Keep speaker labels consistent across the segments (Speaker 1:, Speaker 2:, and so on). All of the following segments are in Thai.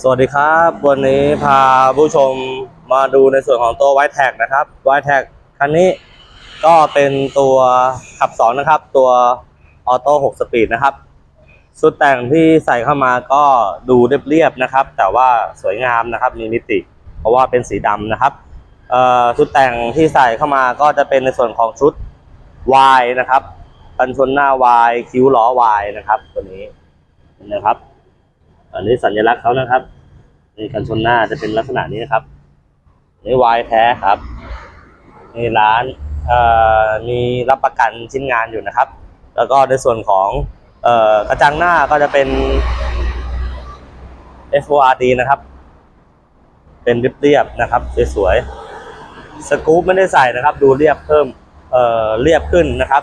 Speaker 1: สวัสดีครับ วันนี้พาผู้ชมมาดูในส่วนของตัว w i แท็กนะครับ w i แท็กคันนี้ก็เป็นตัวขับสองนะครับ ตัวออโต้6สปีดนะครับชุดแต่งที่ใส่เข้ามาก็ดูเรียบๆนะครับ แต่ว่าสวยงามนะครับมีมิติ เพราะว่าเป็นสีดำนะครับเอ่อชุดแต่งที่ใส่เข้ามาก็จะเป็นในส่วนของชุด Y นะครับกันชนหน้า Y คิ้วล้อ Y นะครับ ตัวนี้นะครับ อันนี้สัญลักษณ์เขานะครับนี่กันชนหน้าจะเป็นลักษณะนี้นะครับนี่วายแท้ครับนี่ร้านมีรับประกันชิ้นงานอยู่นะครับ แล้วก็ในส่วนของออกระจังหน้าก็จะเป็น FORD นะครับ เป็นเรียบๆนะครับสวยๆสกู๊ปไม่ได้ใส่นะครับ ดูเรียบเพิ่มเอ่อเรียบขึ้นนะครับ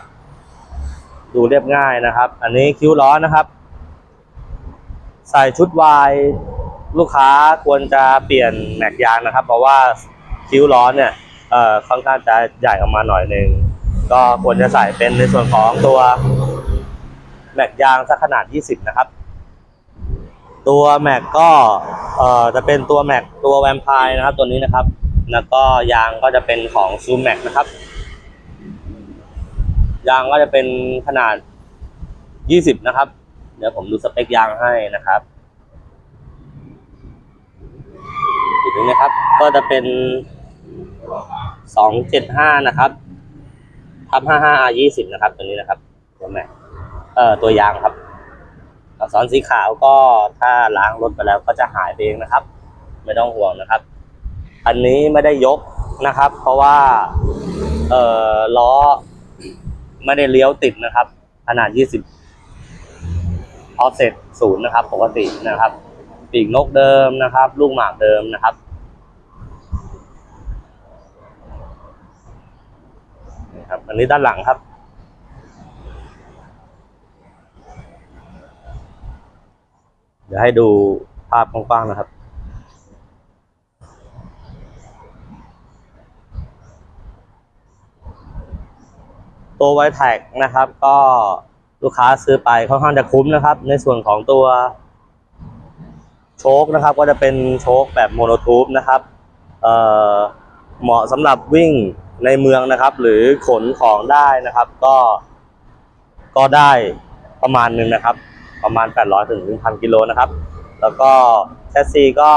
Speaker 1: ดูเรียบง่ายนะครับ อันนี้คิ้วล้อนะครับ ใส่ชุดวายลูกค้าควรจะเปลี่ยนแม็กยางนะครับ เพราะว่าคิ้วล้อเนี่ยเอ่อค่อนข้างจะใหญ่ออกมาหน่อยหนึ่งก็ควรจะใส่เป็นในส่วนของตัวแม็กยางสักขนาด 20 นะครับ ตัวแม็กก็เอ่อจะเป็นตัวแม็กตัวแวมไพร์นะครับ ตัวนี้นะครับ แล้วก็ยางก็จะเป็นของซูมแม็กนะครับ ยางก็จะเป็นขนาด 20 นะครับ เดี๋ยวผมดูสเปคยางให้นะครับอีกนึงนะครับ ก็จะเป็น 275 นะครับทับ55 R 20นะครับ ตัวนี้นะครับตัวแม็กเอ่อตัวยางครับอักษรสีขาวก็ถ้าล้างรถไปแล้วก็จะหายไปเองนะครับ ไม่ต้องห่วงนะครับ อันนี้ไม่ได้ยกนะครับ เพราะว่าเอ่อล้อไม่ได้เลี้ยวติดนะครับ ขนาด 20 ออฟเซ็ตศูนย์นะครับ ปกตินะครับปีกนกเดิมนะครับ ลูกหมากเดิมนะครับนี่ครับอันนี้ด้านหลังครับ เดี๋ยวให้ดูภาพกว้างๆนะครับ ตัวไวแท็กนะครับก็ ลูกค้าซื้อไปค่อนข้างจะคุ้มนะครับ ในส่วนของตัวโชคนะครับ ก็จะเป็นโชคแบบโมโนทูบนะครับเเหมาะสำหรับวิ่งในเมืองนะครับ หรือขนของได้นะครับ ก็ก็ได้ประมาณหนึงนะครับ ประมาณ 800ถึง1,000กิโลนะครับ แล้วก็แชสซีก็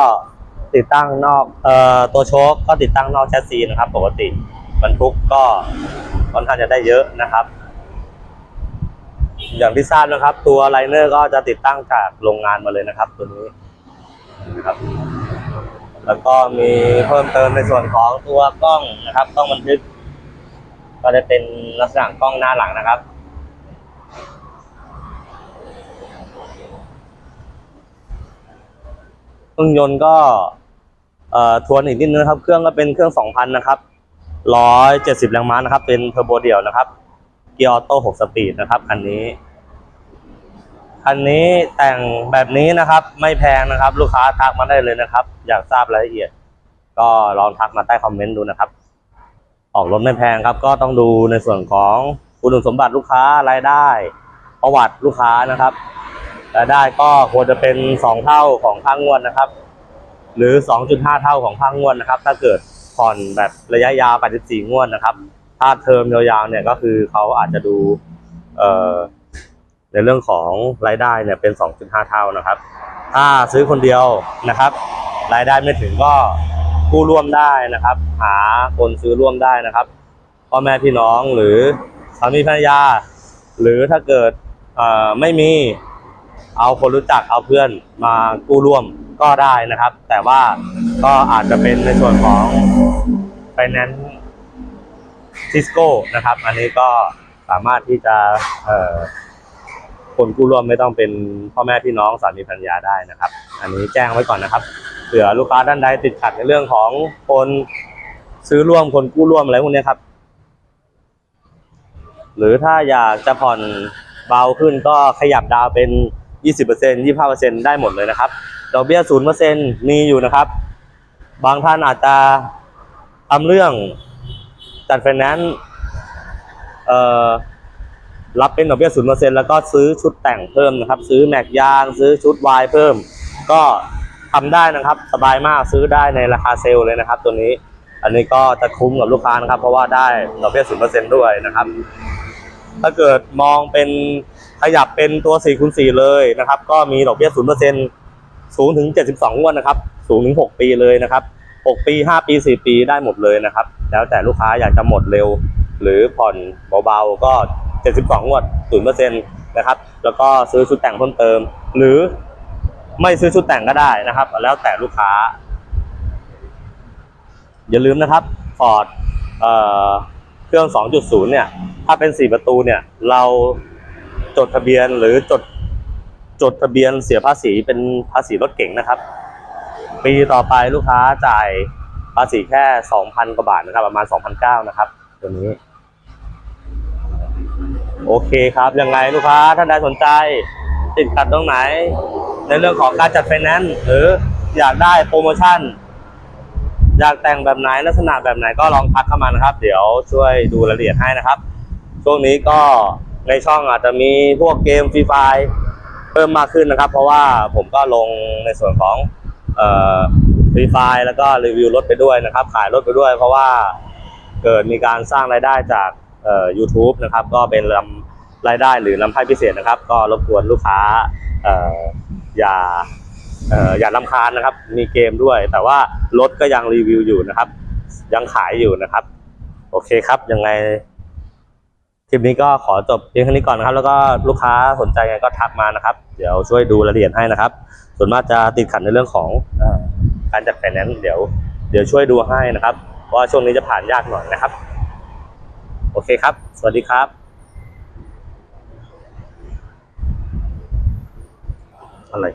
Speaker 1: ติดตั้งนอกเอ่อตัวโชคก็ติดตั้งนอกแชสซีนะครับ ปกติบรรทุกก็ค่อนข้างจะได้เยอะนะครับ อย่างที่ทราบนะครับ ตัวไลเนอร์ก็จะติดตั้งจากโรงงานมาเลยนะครับ ตัวนี้นะครับ แล้วก็มีเพิ่มเติมในส่วนของตัวกล้องนะครับกล้องบันทึก ก็จะเป็นลักษณะกล้องหน้าหลังนะครับเครื่องยนต์ก็ทวนอีกนิดนึงนะครับ เครื่องก็เป็นเครื่อง 2,000 นะครับ 170 แรงม้านะครับ เป็นเทอร์โบเดี่ยวนะครับ เกียร์ออโต้6สปีดนะครับคันนี้คันนี้แต่งแบบนี้นะครับ ไม่แพงนะครับ ลูกค้าทักมาได้เลยนะครับ อยากทราบรายละเอียด ก็ลองทักมาใต้คอมเมนต์ดูนะครับ ออกรถไม่แพงครับ ก็ต้องดูในส่วนของคุณสมบัติลูกค้ารายได้ ประวัติลูกค้านะครับรายได้ก็ควรจะเป็นสองเท่าของค่างวดนะครับ หรือ 2.5 เท่าของค่างวดนะครับ ถ้าเกิดผ่อนแบบระยะยาว84งวดนะครับ ถ้าเทอมยาวๆเนี่ยก็คือเขาอาจจะดูในเรื่องของรายได้เนี่ยเป็น 2.5 เท่านะครับ ถ้าซื้อคนเดียวนะครับ รายได้ไม่ถึงก็กู้ร่วมได้นะครับ หาคนซื้อร่วมได้นะครับพ่อแม่พี่น้องหรือสามีภรรยา หรือถ้าเกิดไม่มีเอาคนรู้จักเอาเพื่อนมากู้ร่วมก็ได้นะครับ แต่ว่าก็อาจจะเป็นในส่วนของ finance ซิ สโก้นะครับ อันนี้ก็สามารถที่จะคนกู้ร่วมไม่ต้องเป็นพ่อแม่พี่น้องสามีภรรยาได้นะครับ อันนี้แจ้งไว้ก่อนนะครับเผื่อลูกค้าท่านใดติดขัดในเรื่องของคนซื้อร่วมคนกู้ร่วมอะไรพวกนี้ครับ หรือถ้าอยากจะผ่อนเบาขึ้นก็ขยับดาวเป็น 20% 25%ได้หมดเลยนะครับ ดอกเบี้ย 0%มีอยู่นะครับ บางท่านอาจจะทำเรื่อง จัดไฟแนนซ์รับเป็นดอกเบี้ย0%แล้วก็ซื้อชุดแต่งเพิ่มนะครับ ซื้อแม็กยาง ซื้อชุดวายเพิ่ม ก็ทำได้นะครับ สบายมากซื้อได้ในราคาเซลล์เลยนะครับ ตัวนี้ อันนี้ก็จะคุ้มกับลูกค้านะครับ เพราะว่าได้ดอกเบี้ยศูนเปอร์เซ็นด้วยนะครับ ถ้าเกิดมองเป็นขยับเป็นตัว4คูณ4เลยนะครับ ก็มีดอกเบี้ยศูนเปอร์เซ็นสูงถึง 72งวดนะครับ สูงถึง 6 ปีเลยนะครับ 6 ปี 5 ปี 4 ปีได้หมดเลยนะครับ แล้วแต่ลูกค้าอยากจะหมดเร็ว หรือผ่อนเบาๆก็ 72งวด0%นะครับ แล้วก็ซื้อชุดแต่งเพิ่มเติม หรือไม่ซื้อชุดแต่งก็ได้นะครับ แล้วแต่ลูกค้า อย่าลืมนะครับ Ford เอ่อเครื่อง 2.0 เนี่ย ถ้าเป็น 4 ประตูเนี่ย เราจดทะเบียนหรือจดจดทะเบียนเสียภาษีเป็นภาษีรถเก๋งนะครับ ปีต่อไปลูกค้าจ่ายภาษีแค่ 2,000 กว่าบาทนะครับประมาณ 2,900นะครับ ตัวนี้ โอเคครับ ยังไงลูกค้าท่านใดสนใจ ติดขัดตรงไหน ในเรื่องของการจัดไฟแนนซ์หรืออยากได้โปรโมชั่น อยากแต่งแบบไหนลักษณะแบบไหนก็ลองทักเข้ามานะครับ เดี๋ยวช่วยดูรายละเอียดให้นะครับ ช่วงนี้ก็ในช่องอาจจะมีพวกเกมฟรีไฟเพิ่มมากขึ้นนะครับ เพราะว่าผมก็ลงในส่วนของ ฟรีไฟแล้วก็รีวิวรถไปด้วยนะครับ ขายรถไปด้วย เพราะว่าเกิดมีการสร้างรายได้จากเอ่อ YouTube นะครับ ก็เป็นลำรายได้หรือลำไพ่พิเศษนะครับ ก็รบกวนลูกค้าออย่าเอ่ออย่าลำคาญนะครับ มีเกมด้วย แต่ว่ารถก็ยังรีวิวอยู่นะครับ ยังขายอยู่นะครับ โอเคครับยังไง คลิปนี้ก็ขอจบเพียงเท่านี้ก่อนนะครับ แล้วก็ลูกค้าสนใจไงก็ทักมานะครับ เดี๋ยวช่วยดูรายละเอียดให้นะครับ ส่วนมากจะติดขัดในเรื่องของอการจัดไฟแนนซ์เดี๋ยวเดี๋ยวช่วยดูให้นะครับว่าช่วงนี้จะผ่านยากหน่อยนะครับ โอเคครับ สวัสดีครับอะไร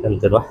Speaker 1: เต็มจุดวะ